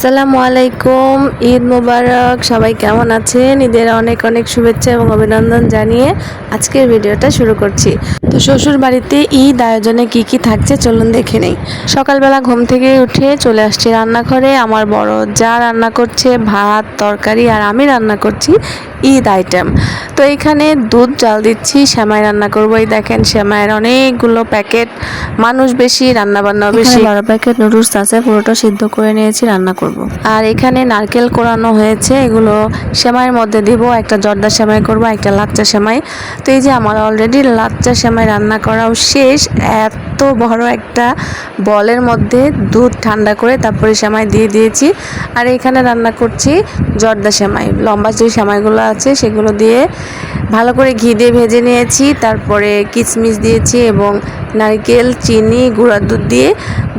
আসসালামু আলাইকুম ঈদ মোবারক। সবাই কেমন আছেন? ঈদের অনেক অনেক শুভেচ্ছা এবং অভিনন্দন জানিয়ে আজকের ভিডিওটা শুরু করছি। তো শ্বশুর বাড়িতে ঈদ আয়োজনে কি কি থাকছে চলুন দেখে নেই। সকালবেলা ঘুম থেকে উঠে চলে আসছি রান্নাঘরে। আমার বড় যা রান্না করছে ভাত তরকারি আর আমি রান্না করছি ঈদ আইটেম। তো এখানে দুধ জাল দিচ্ছি শ্যামাই রান্না করব। এই দেখেন শ্যামাইয়ের অনেকগুলো প্যাকেট। মানুষ বেশি রান্না বান্না বেশি। বারো প্যাকেট নুডলস আছে পুরোটা সিদ্ধ করে নিয়েছি রান্না করব। আর এখানে নারকেল কোরানো হয়েছে, এগুলো সেমাইয়ের মধ্যে দিব, একটা জর্দা সেমাই করব একটা লাচ্চা সেমাই। তো এই যে আমার অলরেডি লাচ্চা সেমাই রান্না করাও শেষ, এত বড় একটা বলের মধ্যে দুধ ঠান্ডা করে তারপরে সেমাই দিয়ে দিয়েছি। আর এখানে রান্না করছি জর্দা সেমাই, লম্বা যে সেমাইগুলো আছে সেগুলো দিয়ে ভালো করে ঘি দিয়ে ভেজে নিয়েছি, তারপরে কিশমিশ দিয়েছি এবং নারকেল, চিনি, গুঁড়া দুধ দিয়ে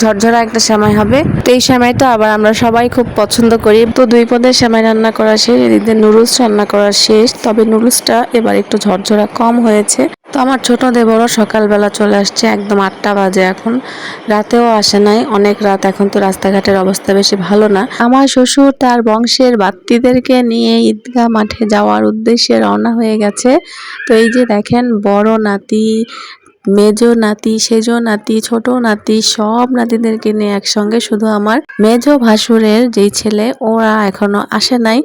ঝরঝরা একটা সেমাই হবে। তো এই সেমাইটা আবার আমরা সবাই খুব পছন্দ করি। তো দুই পদের সেমাই রান্না করা শেষ, এদিকে নুডলস রান্না করা শেষ। তবে নুডলসটা এবার একটু ঝরঝরা কম হয়েছে। তো আমার ছোট দেবরও সকালবেলা চলে আসছে, একদম আটটা বাজে এখন। রাতেও আসে নাই, অনেক রাত এখন তো রাস্তাঘাটের অবস্থা বেশি ভালো না। আমার শ্বশুর তার বংশের বাত্তিদেরকে নিয়ে ঈদগাহ মাঠে যাওয়ার উদ্দেশ্যে রওনা হয়ে গেছে। তো এই যে দেখেন, বড় নাতি মেজো নাতি, সেজো নাতি, ছোট নাতি, সব নাতিদেরকে নিয়ে একসঙ্গে শুধু আমার মেজো ভাসুরের যেই ছেলে, ওরা এখনও আসে নাই।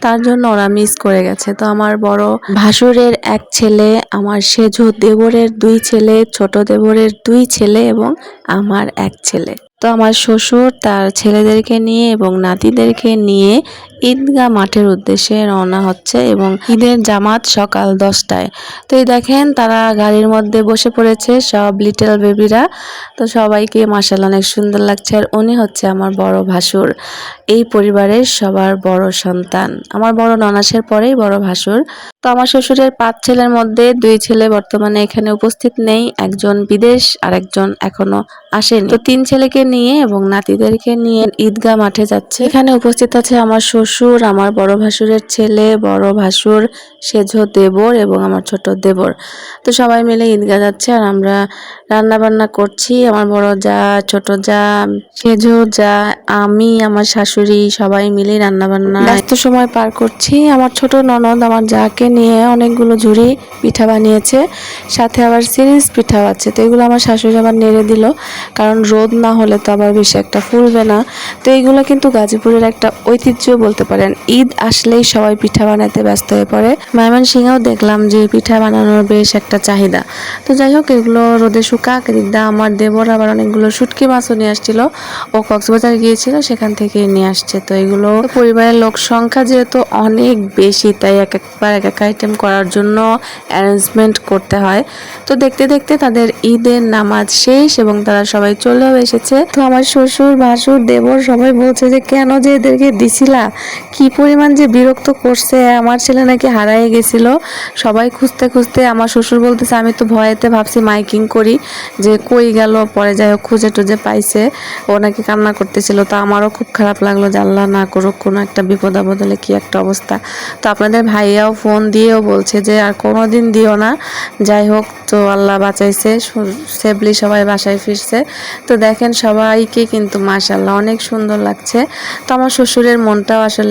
তার জন্য ওরা মিস করে গেছে। তো আমার বড় ভাসুরের এক ছেলে, আমার সেজো দেবরের দুই ছেলে, ছোট দেবরের দুই ছেলে এবং আমার এক ছেলে। তো আমার শ্বশুর তার ছেলেদেরকে নিয়ে এবং নাতিদেরকে নিয়ে ঈদগাহ মাঠের উদ্দেশ্যে রওনা হচ্ছে এবং ঈদের জামাত সকাল দশটায়। তো এই দেখেন, তারা গাড়ির মধ্যে বসে পড়েছে, সব লিটল বেবিরা তো সবাইকে মাসাল অনেক সুন্দর লাগছে। আর উনি হচ্ছে আমার বড় ভাসুর। এই পরিবারের সবার বড় সন্তান। আমার বড় ননাসের পরেই বড় ভাসুর। তো আমার শ্বশুরের পাঁচ ছেলের মধ্যে দুই ছেলে বর্তমানে এখানে উপস্থিত নেই। একজন বিদেশ আর একজন এখনও আসেনি। তো তিন ছেলেকে নিয়ে এবং নাতিদেরকে নিয়ে ঈদগাহ মাঠে যাচ্ছে। এখানে উপস্থিত আছে আমার শ্বশুর আমার বড় ভাসুরের ছেলে, বড় ভাসুর, সেজো দেবর এবং আমার ছোট দেবর। তো সবাই মিলে ঈদগাহ যাচ্ছে আর আমরা রান্না বান্না করছি। আমার বড় যা, ছোট যা, সেজো যা, আমি, আমার শাশুড়ি সবাই মিলে রান্না বান্না ব্যস্ত সময় পার করছি। আমার ছোট ননদ আমার যাকে নিয়ে অনেকগুলো ঝুড়ি পিঠা বানিয়েছে, সাথে আবার সিরিজ পিঠাও আছে। তো এগুলো আমার শাশুড়ি আবার নেড়ে দিল। কারণ রোদ না হলে তো আবার বেশি একটা ফুলবে না। তো এইগুলো কিন্তু গাজীপুরের একটা ঐতিহ্য বলতে পারেন। ঈদ আসলেই সবাই পিঠা বানাতে ব্যস্ত হয়ে পড়ে। ময়মনসিংহেও দেখলাম যে পিঠা বানানোর বেশ একটা চাহিদা। তো যাই হোক, এগুলো রোদে শুকাক এদিকটা আমার দেবর আবার অনেকগুলো শুটকি মাছও নিয়ে আসছিল। ও কক্সবাজার গিয়েছিল, সেখান থেকে নিয়ে আসছে। তো এগুলো পরিবারের লোক সংখ্যা যেহেতু অনেক বেশি, তাই এক একবার এক এক আইটেম করার জন্য অ্যারেঞ্জমেন্ট করতে হয়। তো দেখতে দেখতে তাদের ঈদের নামাজ শেষ এবং তারা সবাই চলেও এসেছে। তো আমার শ্বশুর, ভাসুর, দেবর সবাই বলছে যে, কেন যে এদেরকে দিছিলা? কি পরিমাণ যে বিরক্ত করছে, আমার ছেলে নাকি হারাই গেছিল। সবাই খুঁজতে খুঁজতে আমার শ্বশুর বলতেছে, আমি তো ভয়েতে ভাবছি মাইকিং করি, যে কই গেল, পরে যাই হোক, খুঁজে টুজে পাইছে। ও নাকি কান্না করতেছিল। তো আমারও খুব খারাপ লাগল যে আল্লাহ না করুক, কোনো একটা বিপদ আপদ হলে কি একটা অবস্থা। তো আপনাদের ভাইয়াও ফোন দিয়েও বলছে যে, আর কোনো দিন দিও না। যাই হোক, তো আল্লাহ বাঁচাইছে সেফলি সবাই বাসায় ফিরছে। তো দেখেন সবাইকে কিন্তু মাশাল্লাহ অনেক সুন্দর লাগছে। তো আমার শ্বশুরের মনটাও আসলে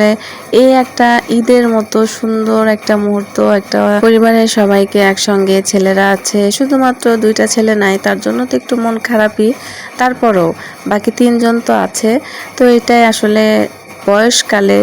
এই একটা ঈদের মতো সুন্দর একটা মুহূর্ত, একটা পরিবারের সবাইকে একসঙ্গে ছেলেরা আছে, শুধুমাত্র দুইটা ছেলে নাই, তার জন্য তো একটু মন খারাপই। তারপরও বাকি তিনজন তো আছে, তো এটাই আসলে বয়সকালে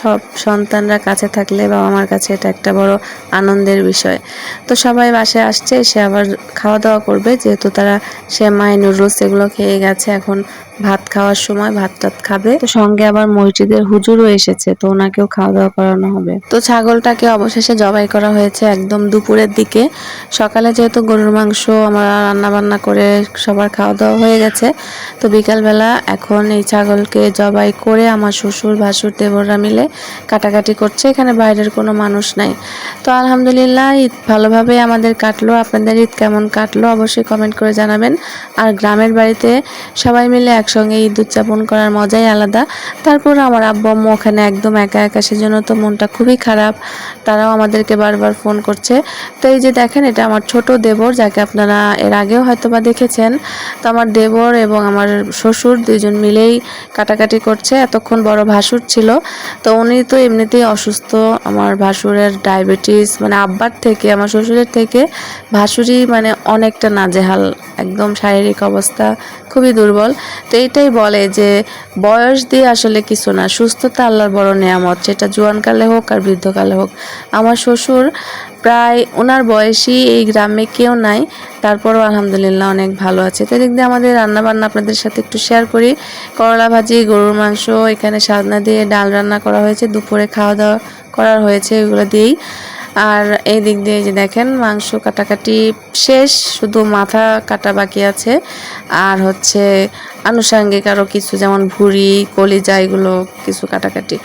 সব সন্তানরা কাছে থাকলে বাবা মার কাছে এটা একটা বড় আনন্দের বিষয়। তো সবাই বাসায় আসছে সে আবার খাওয়া দাওয়া করবে। যেহেতু তারা সে মাই নুডলস এগুলো খেয়ে গেছে, এখন ভাত খাওয়ার সময় ভাত টাত খাবে। তো সঙ্গে আবার মসজিদের হুজুরও এসেছে, তো ওনাকেও খাওয়া দাওয়া করানো হবে। তো ছাগলটাকে অবশেষে জবাই করা হয়েছে একদম দুপুরের দিকে। সকালে যেহেতু গরুর মাংস, আমরা রান্না বান্না করে সবার খাওয়া দাওয়া হয়ে গেছে। তো বিকালবেলা এখন এই ছাগলকে জবাই করে আমার শ্বশুর, ভাসুর, দেবররা মিলে মিলে কাটাকাটি করছে, এখানে বাইরের কোনো মানুষ নাই। তো আলহামদুলিল্লাহ, ঈদ ভালোভাবে আমাদের কাটলো, আপনাদের ঈদ কেমন কাটলো অবশ্যই কমেন্ট করে জানাবেন। আর গ্রামের বাড়িতে সবাই মিলে একসঙ্গে ঈদ উদযাপন করার মজাই আলাদা। তারপর আমার আব্বু আম্মু ওখানে একদম একা একা, সেজন্য তো মনটা খুবই খারাপ। তারাও আমাদেরকে বারবার ফোন করছে। তো এই যে দেখেন, এটা আমার ছোট দেবর, যাকে আপনারা এর আগেও হয়তো বা দেখেছেন। তো আমার দেবর এবং আমার শ্বশুর দুইজন মিলেই কাটাকাটি করছে। এতক্ষণ বড় ভাসুর ছিল। তো উনি তো এমনিতেই অসুস্থ। আমার ভাসুরের ডায়াবেটিস মানে আব্বার থেকে, আমার শ্বশুরের থেকে ভাসুরই মানে অনেকটা নাজেহাল, একদম শারীরিক অবস্থা খুবই দুর্বল। তো এইটাই বলে যে বয়স দিয়ে আসলে কিছু না, সুস্থতা আল্লাহর বড় নেয়ামত, সেটা জোয়ানকালে হোক আর বৃদ্ধকালে হোক। আমার শ্বশুর প্রায় ওনার বয়সী এই গ্রামে কেউ নাই। তারপরও আলহামদুলিল্লাহ অনেক ভালো আছে। তো দেখতে আমাদের রান্নাবান্না আপনাদের সাথে একটু শেয়ার করি। করলা ভাজি, গরুর মাংস, এখানে সাজনা দিয়ে ডাল রান্না করা হয়েছে। দুপুরে খাওয়া দাওয়া করার হয়েছে এগুলো দিয়েই। আর এই দিক দিয়ে যে দেখেন, মাংস কাটাকাটি শেষ, শুধু মাথা কাটা বাকি আছে। আর হচ্ছে আনুষাঙ্গিক আরও কিছু, যেমন ভুড়ি, কলিজা, এগুলো কিছু কাটাকাটি।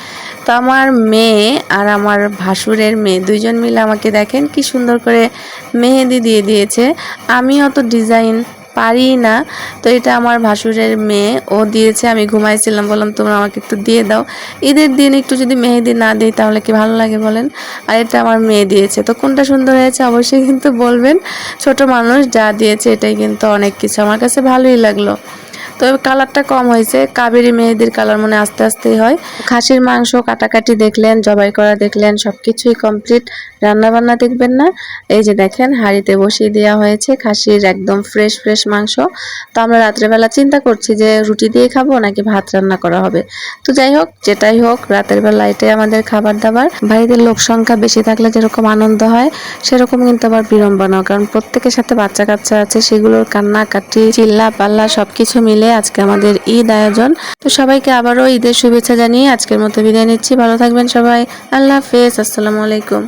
তো আমার মেয়ে আর আমার ভাসুরের মেয়ে দুইজন মিলে আমাকে দেখেন, কি সুন্দর করে মেহেদি দিয়ে দিয়েছে। আমি অত ডিজাইন পারি না। তো এটা আমার ভাসুরের মেয়ে। ও দিয়েছে, আমি ঘুমাইছিলাম, বললাম, তোমরা আমাকে একটু দিয়ে দাও। ঈদের দিন একটু যদি মেহেদি না দিই, তাহলে কি ভালো লাগে বলেন? আর এটা আমার মেয়ে দিয়েছে। তো কোনটা সুন্দর হয়েছে অবশ্যই কিন্তু বলবেন। ছোট মানুষ যা দিয়েছে, এটাই কিন্তু অনেক কিছু। আমার কাছে ভালোই লাগল। তো কালারটা কম হয়েছে। কাবেরি মেহেদির কালার মনে আস্তে আস্তেই হয়। খাসির মাংস, কাটাকাটি দেখলেন, জবাই করা দেখলেন সব কিছুই কমপ্লিট রান্না বান্না দেখবেন না। এই যে দেখেন, হাঁড়িতে বসিয়ে দেওয়া হয়েছে খাসির একদম ফ্রেশ ফ্রেশ মাংস। তো আমরা রাত্রেবেলা চিন্তা করছি যে রুটি দিয়ে খাব নাকি ভাত রান্না করা হবে। তো যাই হোক, যেটাই হোক, রাতের বেলা এটাই আমাদের খাবার দাবার বাড়িতে লোক সংখ্যা বেশি থাকলে যেরকম আনন্দ হয়, সেরকম কিন্তু আবার বিড়ম্বনাও কারণ প্রত্যেকের সাথে বাচ্চা কাচ্চা আছে, সেগুলোর কান্নাকাটি চিল্লা পাল্লা সবকিছু মিলে আজকে আমাদের ঈদ আয়োজন। তো সবাইকে আবারও ঈদের শুভেচ্ছা জানিয়ে আজকের মতো বিদায় নিচ্ছি। ভালো থাকবেন সবাই। আল্লাহ হাফেজ। আসসালামু আলাইকুম।